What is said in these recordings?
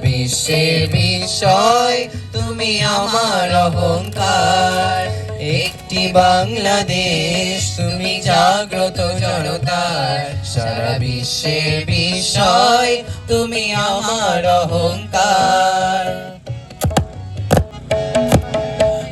বিশ্বের বিষয় তুমি আমার অহংকার। একটি বাংলাদেশ, তুমি জাগ্রত জনতার। সারা বিশ্বের বিষয় তুমি আমার অহংকার।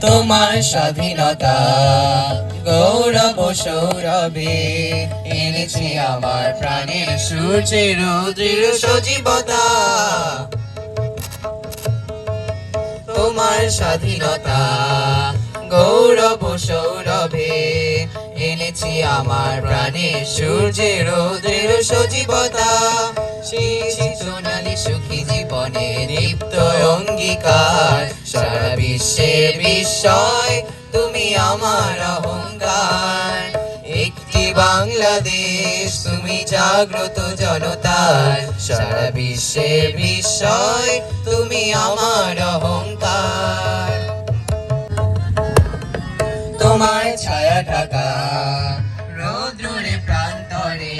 তোমার স্বাধীনতা, গৌরব সৌরভে এনেছি আমার প্রাণের সূর্যের দৃঢ় সজীবতা। স্বাধীনতা। গৌরব সৌরভে এনেছি আমার প্রাণের সূর্যের দৃঢ় সজীবতা। সুখী জীবনে দীপ্ত অঙ্গীকার। সারা বিশ্বের বিস্ময়, তুমি আমার অহংকার। একটি বাংলাদেশ, তুমি জাগ্রত জনতার। সারা বিশ্বের বিস্ময়, তুমি আমার অহংকার। তোমার ছায়া ঢাকা। রৌদ্রে প্রান্তরে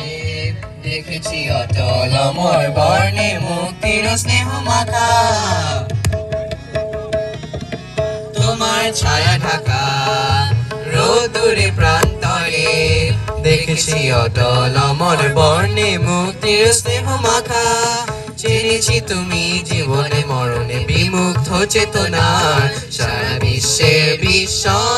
দেখেছি অটল অমর বর্ণে মুক্তির স্নেহ মাখা তোমার ছায়া ঢাকা প্রান্তরে দেখেছি অটল অমর বর্ণে মুক্তির স্নেহ মাখা চিনেছি তুমি জীবনে মরণে বিমুগ্ধ চেতনার। সারা বিশ্বের বিস্ময়